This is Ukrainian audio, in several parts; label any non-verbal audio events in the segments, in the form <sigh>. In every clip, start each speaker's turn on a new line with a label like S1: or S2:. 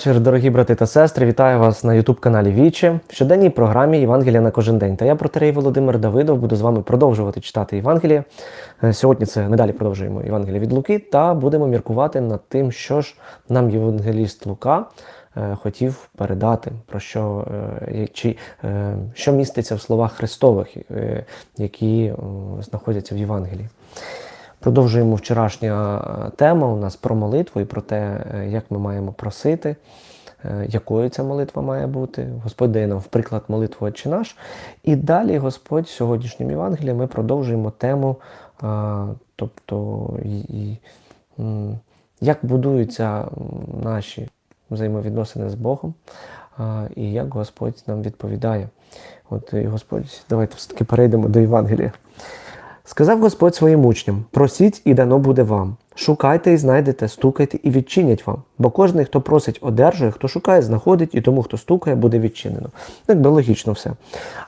S1: Вечір, дорогі брати та сестри, вітаю вас на Ютуб-каналі Віче в щоденній програмі Євангелія на кожен день. Та я протерей Володимир Давидов буду з вами продовжувати читати Євангеліє. Е, Сьогодні це ми далі продовжуємо Євангеліє від Луки та будемо міркувати над тим, що ж нам євангеліст Лука е, хотів передати, про що, е, чи, що міститься в словах Христових, які знаходяться в Євангелії. Продовжуємо вчорашня е, тема у нас про молитву і про те, е, як ми маємо просити, е, якою ця молитва має бути. Господь дає нам в приклад молитву «Отче наш. І далі Господь в сьогоднішньому Євангелії ми продовжуємо тему, тобто як будуються наші взаємовідносини з Богом, і як Господь нам відповідає. От і Господь, давайте все-таки перейдемо до Євангелія. Сказав Господь своїм учням: просіть, і дано буде вам. Шукайте і знайдете, стукайте і відчинять вам. Бо кожен, хто просить, одержує, хто шукає, знаходить, і тому, хто стукає, буде відчинено. Якби логічно все.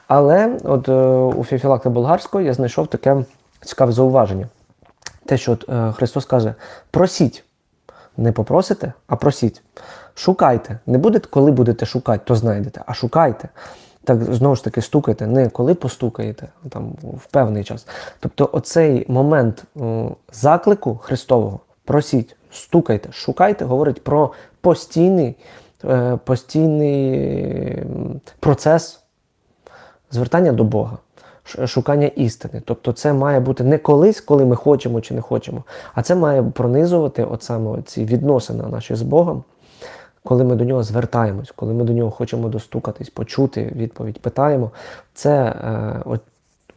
S1: Але от е, у Фіфілакта Болгарського я знайшов таке цікаве зауваження. Те, що от, е, Христос каже: просіть, не попросите, а просіть. Шукайте. Не будете, коли будете шукати, то знайдете, а шукайте. Так знову ж таки стукайте, не коли постукаєте, там в певний час. Тобто, оцей момент заклику Христового просіть, стукайте, шукайте, говорить про постійний, е, постійний процес звертання до Бога, шукання істини. Тобто, це має бути не колись, коли ми хочемо чи не хочемо, а це має пронизувати от саме ці відносини наші з Богом коли ми до нього звертаємось, коли ми до нього хочемо достукатись, почути відповідь, питаємо, це е, от,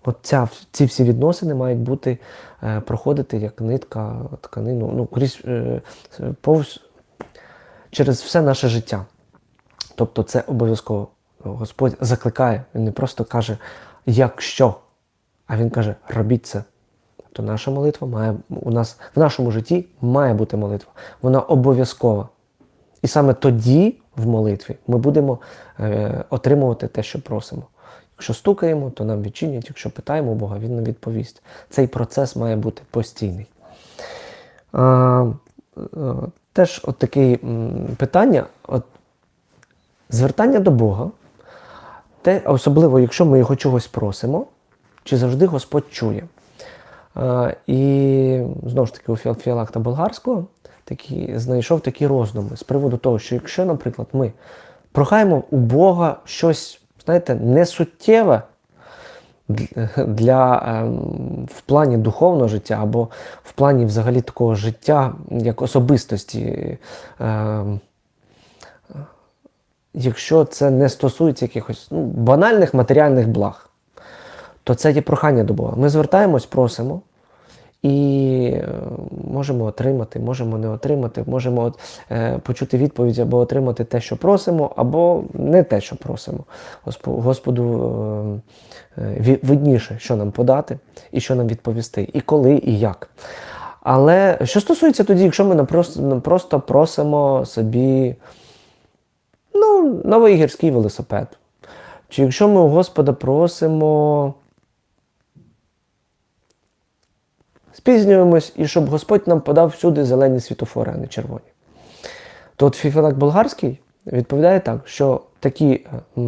S1: от ця, ці всі відносини мають бути е, проходити як нитка тканину, ну, крізь е, повз через все наше життя. Тобто це обов'язково Господь закликає, Він не просто каже, якщо, а Він каже, робіть це. То наша молитва має у нас в нашому житті має бути молитва. Вона обов'язкова. І саме тоді в молитві ми будемо е, отримувати те, що просимо. Якщо стукаємо, то нам відчинять, якщо питаємо Бога, Він нам відповість. Цей процес має бути постійний. А, е, теж от таке питання: от, звертання до Бога, те, особливо, якщо ми його чогось просимо, чи завжди Господь чує. А, і знову ж таки, у Фіал- Фіалакта Болгарського такі, знайшов такі роздуми з приводу того, що якщо, наприклад, ми прохаємо у Бога щось, знаєте, несуттєве для, ем, в плані духовного життя або в плані взагалі такого життя як особистості. ем, Якщо це не стосується якихось ну, банальних матеріальних благ, то це є прохання до Бога. Ми звертаємось, просимо і е, можемо отримати, можемо не отримати, можемо от, е, почути відповідь або отримати те, що просимо, або не те, що просимо. Госпо- Господу е, е, видніше, що нам подати і що нам відповісти, і коли, і як. Але що стосується тоді, якщо ми напросто, просто просимо собі ну, новий гірський велосипед. Чи якщо ми у Господа просимо, спізнюємось, і щоб Господь нам подав всюди зелені світофори, а не червоні. То от Фіфілак Болгарський відповідає так, що такі е,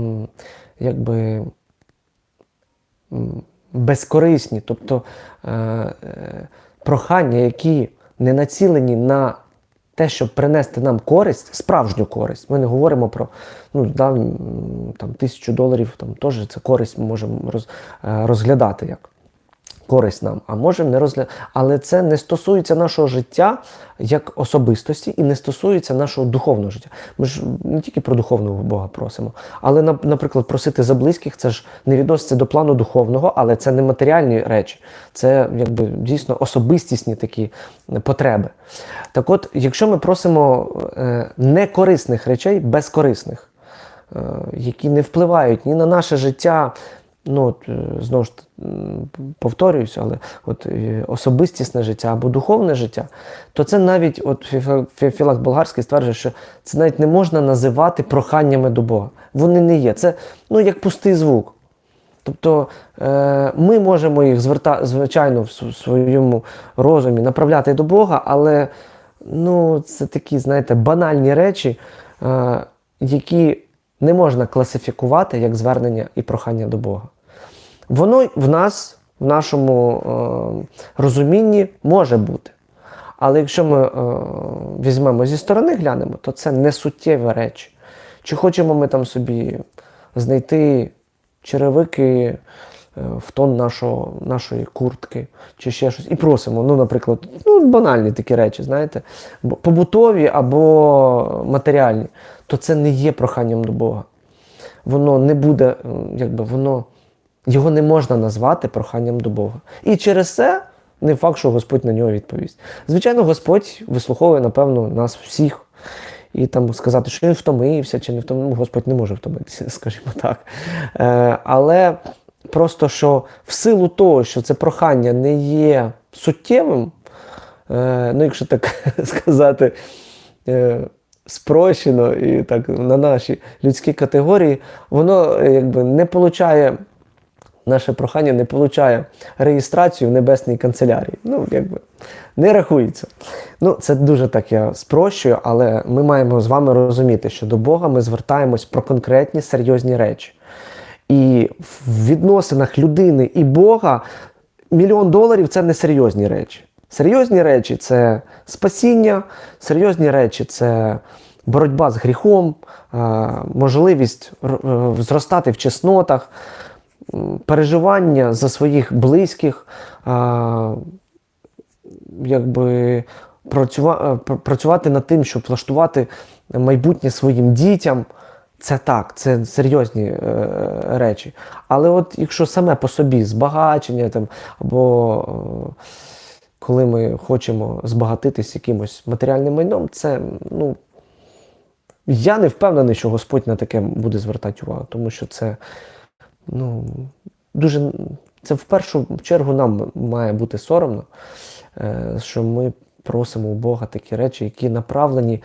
S1: якби безкорисні, тобто е, е, прохання, які не націлені на те, щоб принести нам користь, справжню користь. Ми не говоримо про ну, да, м, там, тисячу доларів, там теж це користь ми можемо роз, розглядати як користь нам, а можемо не розглядати. Але це не стосується нашого життя як особистості і не стосується нашого духовного життя. Ми ж не тільки про духовного Бога просимо, але, наприклад, просити за близьких це ж не відноситься до плану духовного, але це не матеріальні речі, це якби дійсно особистісні такі потреби. Так от, якщо ми просимо е, некорисних речей, безкорисних, е, які не впливають ні на наше життя. Ну, е, знову ж повторююсь, але от е, особистісне життя або духовне життя, то це навіть, от Фі- Фі- Філак Болгарський стверджує, що це навіть не можна називати проханнями до Бога. Вони не є. Це ну, як пустий звук. Тобто е, ми можемо їх зверта, звичайно, в своєму розумі направляти до Бога, але ну, це такі, знаєте, банальні речі, які не можна класифікувати як звернення і прохання до Бога. Воно в нас, в нашому е, розумінні, може бути. Але якщо ми е, візьмемо зі сторони, глянемо, то це не суттєві речі. Чи хочемо ми там собі знайти черевики в тон нашого, нашої куртки, чи ще щось, і просимо, ну, наприклад, ну, банальні такі речі, знаєте, побутові або матеріальні, то це не є проханням до Бога. Воно не буде, е, якби воно, його не можна назвати проханням до Бога. І через це не факт, що Господь на нього відповість. Звичайно, Господь вислуховує, напевно, нас всіх. І там сказати, що він втомився чи не втомився, Господь не може втомитися, <laughs> скажімо так. Е, але просто що в силу того, що це прохання не є суттєвим, е, ну, якщо так <laughs> сказати, е, спрощено і так на наші людські категорії, воно е, якби не получає. Наше прохання не получає реєстрацію в небесній канцелярії. Ну, якби не рахується. Ну, це дуже так я спрощую, але ми маємо з вами розуміти, що до Бога ми звертаємось про конкретні серйозні речі. І в відносинах людини і Бога мільйон доларів це не серйозні речі. Серйозні речі це спасіння, серйозні речі це боротьба з гріхом, е, можливість е, зростати в чеснотах, переживання за своїх близьких, е, якби працюва- пр- працювати над тим, щоб влаштувати майбутнє своїм дітям. Це так, це серйозні е, речі. Але от якщо саме по собі збагачення там, або е, коли ми хочемо збагатитись якимось матеріальним майном, це ну, я не впевнений, що Господь на таке буде звертати увагу, тому що це ну, дуже це в першу чергу нам має бути соромно, е, що ми просимо у Бога такі речі, які направлені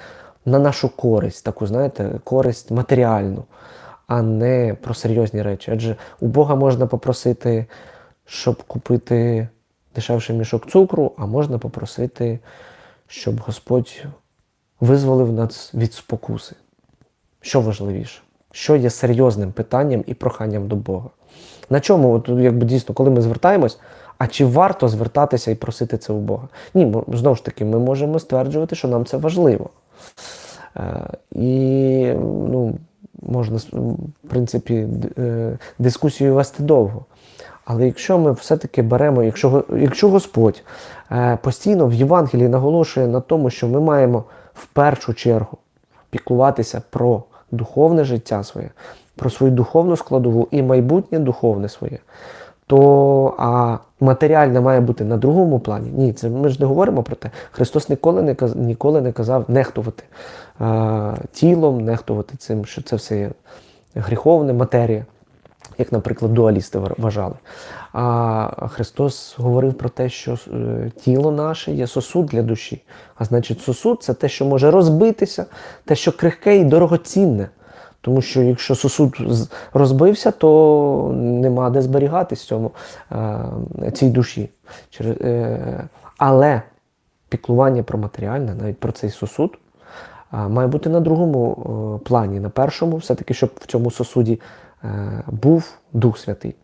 S1: на нашу користь, таку, знаєте, користь матеріальну, а не про серйозні речі. Адже у Бога можна попросити, щоб купити дешевший мішок цукру, а можна попросити, щоб Господь визволив нас від спокуси. Що важливіше? Що є серйозним питанням і проханням до Бога? На чому, от, якби дійсно, коли ми звертаємось, а чи варто звертатися і просити це у Бога? Ні, знову ж таки, ми можемо стверджувати, що нам це важливо. Е, і ну, можна, в принципі, е, дискусію вести довго. Але якщо ми все-таки беремо, якщо, якщо Господь е, постійно в Євангелії наголошує на тому, що ми маємо в першу чергу піклуватися про духовне життя своє, про свою духовну складову і майбутнє духовне своє, то а матеріальне має бути на другому плані. Ні, це ми ж не говоримо про те. Христос ніколи не каз- ніколи не казав нехтувати а, тілом, нехтувати цим, що це все є гріховне матерія як, наприклад, дуалісти вважали. А Христос говорив про те, що е, тіло наше є сосуд для душі. А значить, сосуд це те, що може розбитися, те, що крихке і дорогоцінне. Тому що якщо сосуд розбився, то нема де зберігатись цьому, е, цій душі. Е, але піклування про матеріальне, навіть про цей сосуд, а, має бути на другому е, плані. На першому, все-таки, щоб в цьому сосуді е, був Дух Святий,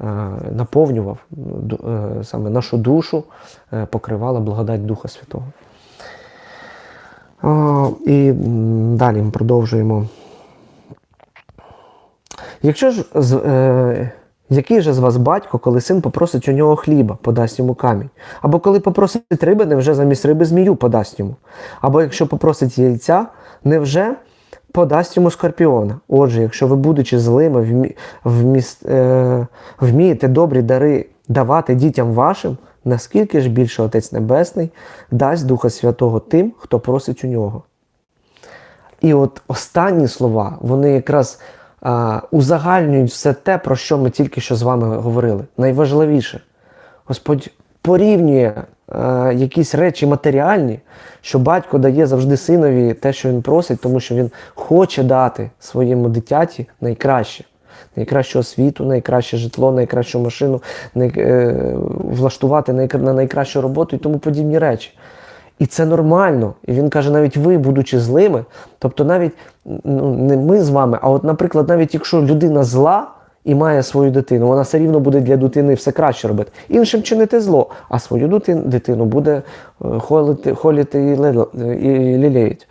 S1: е, наповнював е, саме нашу душу, е, покривала благодать Духа Святого. І далі ми продовжуємо. Якщо ж е, який же з вас батько, коли син попросить у нього хліба, подасть йому камінь? Або коли попросить риби, невже замість риби змію подасть йому? Або якщо попросить яйця, невже подасть йому скорпіона? Отже, якщо ви, будучи злими, вмі, вміс- е, вмієте добрі дари давати дітям вашим, наскільки ж більше Отець Небесний дасть Духа Святого тим, хто просить у нього? І от останні слова, вони якраз а, узагальнюють все те, про що ми тільки що з вами говорили. Найважливіше, Господь порівнює а, якісь речі матеріальні, що батько дає завжди синові те, що він просить, тому що він хоче дати своєму дитяті найкраще. Найкращу освіту, найкраще житло, найкращу машину, най, е, влаштувати найкра- на найкращу роботу і тому подібні речі. І це нормально. І він каже, навіть ви, будучи злими, тобто навіть ну, не ми з вами, а от, наприклад, навіть якщо людина зла і має свою дитину, вона все рівно буде для дитини все краще робити. Іншим чинити зло, а свою дитину, буде е, холити, холіти і, і лілеють.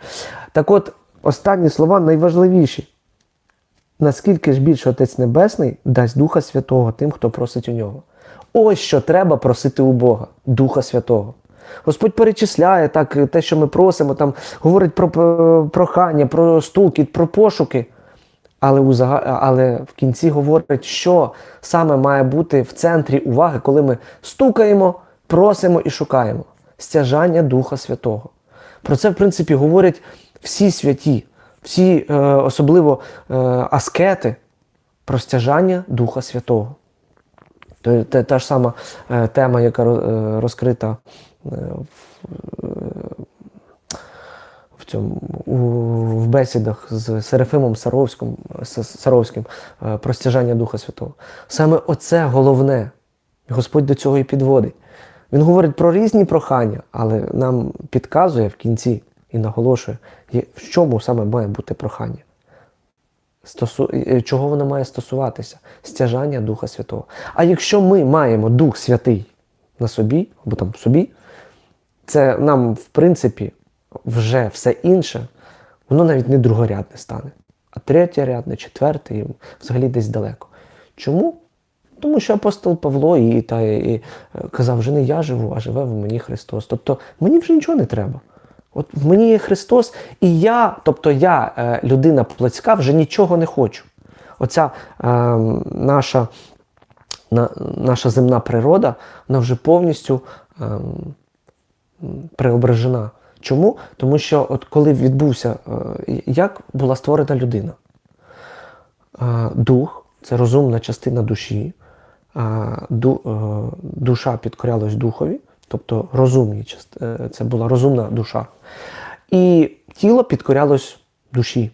S1: Так от, останні слова найважливіші. Наскільки ж більше Отець Небесний дасть Духа Святого тим, хто просить у нього. Ось що треба просити у Бога, Духа Святого. Господь перечисляє так те, що ми просимо, там говорить про е, прохання, про стукіт, про пошуки. Але, у зага- але в кінці говорить, що саме має бути в центрі уваги, коли ми стукаємо, просимо і шукаємо стяжання Духа Святого. Про це, в принципі, говорять всі святі, всі, е, особливо е, аскети, про стяжання Духа Святого. То, та ж сама е, тема, яка е, розкрита в, е, в, цьому, в бесідах з Серафимом Саровським, Саровським е, про стяжання Духа Святого. Саме оце головне. Господь до цього і підводить. Він говорить про різні прохання, але нам підказує в кінці і наголошує, в чому саме має бути прохання. Стосу... е, Чого воно має стосуватися? Стяжання Духа Святого. А якщо ми маємо Дух Святий на собі, або там в собі, це нам, в принципі, вже все інше, воно навіть не другорядне стане, а третєрядне, четверте, і взагалі десь далеко. Чому? Тому що апостол Павло і, та, і, е, казав, вже не я живу, а живе в мені Христос. Тобто мені вже нічого не треба. От в мені є Христос, і я, тобто я, е, людина плотська, вже нічого не хочу. Оця е, наша, на, наша земна природа, вона вже повністю е, преображена. Чому? Тому що от коли відбувся, е, як була створена людина? Е, Дух це розумна частина душі. е, ду- Душа підкорялась духові, тобто розумні це була розумна душа. І тіло підкорялось душі.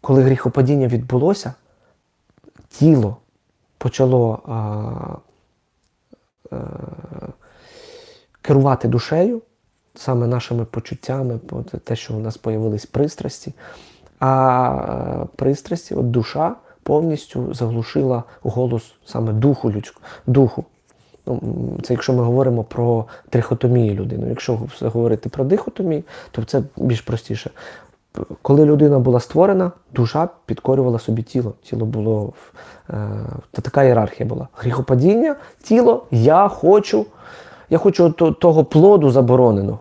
S1: Коли гріхопадіння відбулося, тіло почало керувати душею, саме нашими почуттями, те, що у нас з'явились пристрасті. А е, пристрасті, от душа повністю заглушила голос саме духу людського, духу. Ну, це якщо ми говоримо про трихотомію людини. Якщо говорити про дихотомію, то це більш простіше. Коли людина була створена, душа підкорювала собі тіло. Тіло було е, та така ієрархія була. Гріхопадіння, тіло, я хочу, я хочу того плоду забороненого.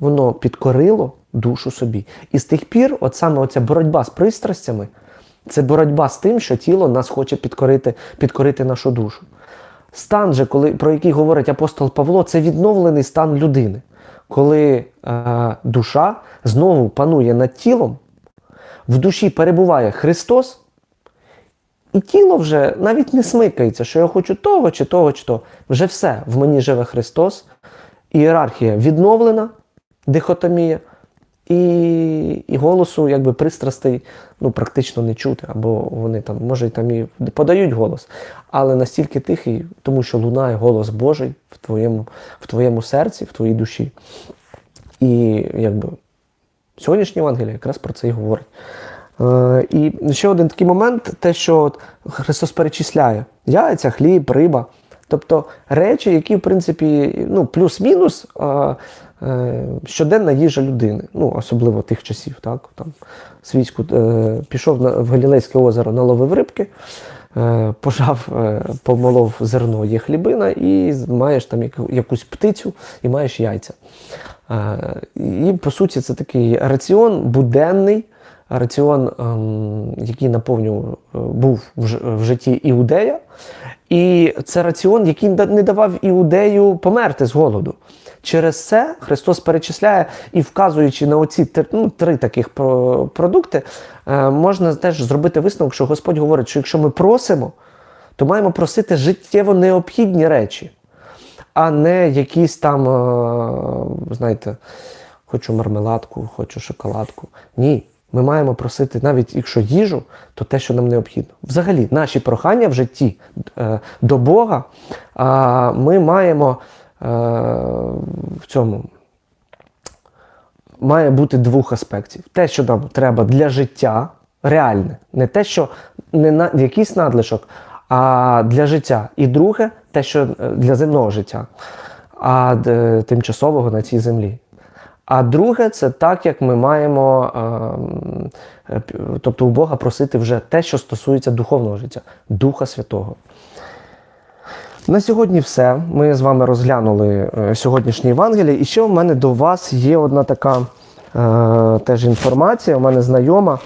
S1: Воно підкорило душу собі. І з тих пір, от саме оця боротьба з пристрастями, це боротьба з тим, що тіло нас хоче підкорити, підкорити нашу душу. Стан же, коли, про який говорить апостол Павло, це відновлений стан людини, коли е, душа знову панує над тілом, в душі перебуває Христос, і тіло вже навіть не смикається, що я хочу того чи того, чи того. Вже все, в мені живе Христос, ієрархія відновлена, дихотомія, і, і голосу, якби пристрастей ну, практично не чути, або вони там, може, там і подають голос, але настільки тихий, тому що лунає голос Божий в твоєму, в твоєму серці, в твоїй душі. І якби сьогоднішнє Євангеліє якраз про це і говорить. Е, і ще один такий момент, те, що от Христос перечисляє яйця, хліб, риба. Тобто речі, які, в принципі, ну, плюс-мінус е, е, щоденна їжа людини, ну, особливо тих часів, так, там, свійську, е, пішов на, в Галілейське озеро, наловив рибки, е, пожав, е, помолов зерно, є хлібина, і маєш там яку- якусь птицю і маєш яйця. Е, І по суті, це такий раціон буденний, раціон, ем, який наповнював е, був в житті іудея. І це раціон, який не давав іудею померти з голоду. Через це Христос перечисляє і вказуючи на оці ну, три таких продукти, е, можна теж зробити висновок, що Господь говорить, що якщо ми просимо, то маємо просити життєво необхідні речі а не якісь там, е, знаєте, хочу мармеладку, хочу шоколадку. Ні. Ми маємо просити, навіть якщо їжу, то те, що нам необхідно. Взагалі, наші прохання в житті е, до Бога, а, ми маємо в цьому має бути двох аспектів: те, що нам треба для життя, реальне, не те, що не на якийсь надлишок, а для життя. І друге, те, що е, для земного життя, а е, тимчасового на цій землі. А друге, це так, як ми маємо, ем, е, тобто у Бога просити вже те, що стосується духовного життя, Духа Святого. На сьогодні все. Ми з вами розглянули е, сьогоднішнє Євангеліє. І ще в мене до вас є одна така е, теж інформація. У мене знайома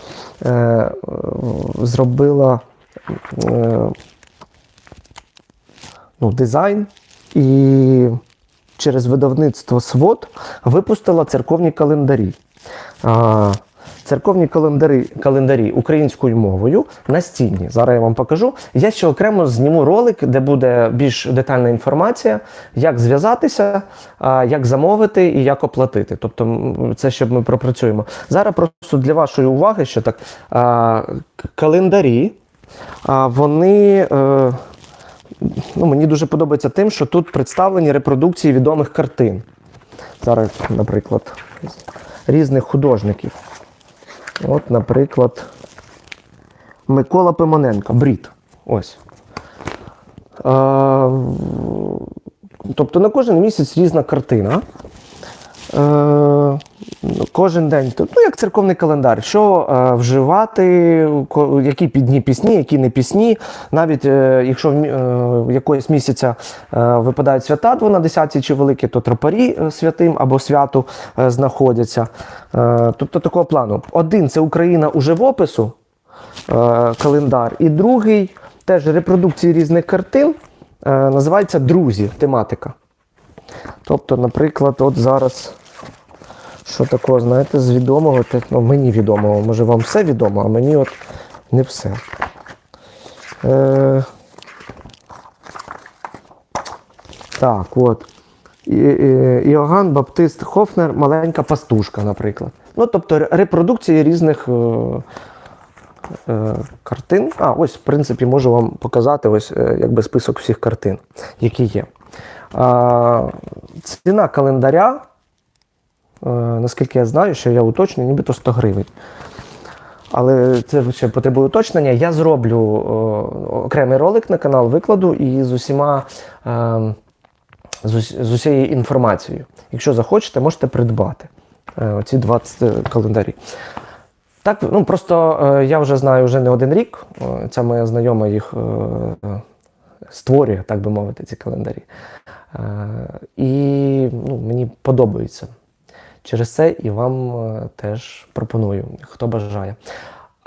S1: зробила ну, дизайн і через видавництво СВОД випустила церковні календарі. Церковні календарі, календарі українською мовою настінні. Зараз я вам покажу. Я ще окремо зніму ролик, де буде більш детальна інформація, як зв'язатися, як замовити і як оплатити. Тобто, це ще ми пропрацюємо. Зараз просто для вашої уваги, що так календарі, вони. Ну, мені дуже подобається тим, що тут представлені репродукції відомих картин. Зараз, наприклад, різних художників. От, наприклад, Микола Пимоненко, Брід. Ось. Е, тобто на кожен місяць різна картина. Е, кожен день, ну як церковний календар, що е, вживати, які підні пісні, які не пісні. Навіть е, якщо е, якогось місяця е, випадають свята 12 чи великі, то тропарі е, святим або святу е, знаходяться. Е, тобто такого плану. Один це Україна у живопису, е, календар, і другий теж репродукції різних картин. е, Називається Друзі тематика. Тобто, наприклад, от зараз, що такого, знаєте, з відомого, ну, мені відомого, може вам все відомо, а мені от не все. Е, так, от. І, Баптист Хофнер Маленька пастушка, наприклад. Ну, тобто репродукції різних е, е, картин. А, ось, в принципі, можу вам показати ось, е, якби список всіх картин, які є. Ціна календаря, е, наскільки я знаю, що я уточню, нібито 100 гривень. Але це ще потребує уточнення. Я зроблю е, окремий ролик на канал, викладу і з усіма. Е, з, усією інформацією. Якщо захочете, можете придбати оці 20 календарі. Так, ну просто е, я вже знаю вже не один рік. Ця моя знайома їх створює, так би мовити, ці календарі. Е, і ну, мені подобається. Через це і вам е, теж пропоную, хто бажає.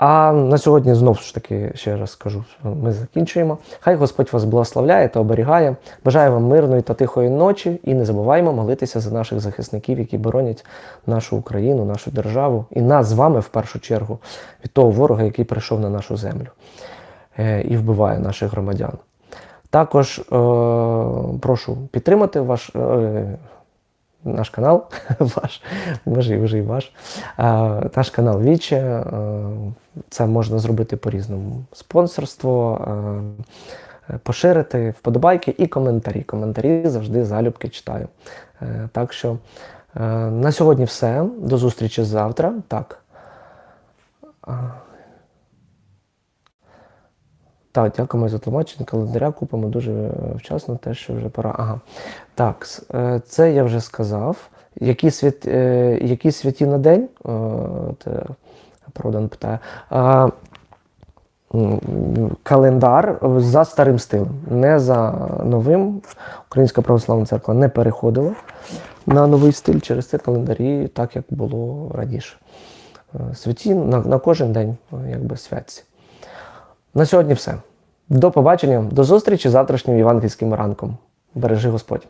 S1: А на сьогодні знову ж таки ще раз скажу, ми закінчуємо. Хай Господь вас благословляє та оберігає. Бажаю вам мирної та тихої ночі і не забуваємо молитися за наших захисників, які боронять нашу Україну, нашу державу і нас з вами в першу чергу від того ворога, який прийшов на нашу землю е, і вбиває наших громадян. Також е, прошу підтримати ваш. Е, наш канал, <laughs> ваш, може, вже і ваш, е, наш канал Віче. Е, це можна зробити по-різному. Спонсорство, е, поширити, вподобайки і коментарі. Коментарі завжди залюбки читаю. Е, так що е, на сьогодні все. До зустрічі завтра. Так. Так, дякуємо за тлумачення. Календаря купимо дуже е, вчасно, те, що вже пора. Ага. Так, е, це я вже сказав. Які, свят, е, які святі на день? Продан питає. Календар за старим стилем, не за новим. Українська православна церква не переходила на новий стиль через це календарі, так як було раніше. Святі на, на кожен день, якби святці. На сьогодні все. До побачення, до зустрічі завтрашнім євангельським ранком. Бережи Господь.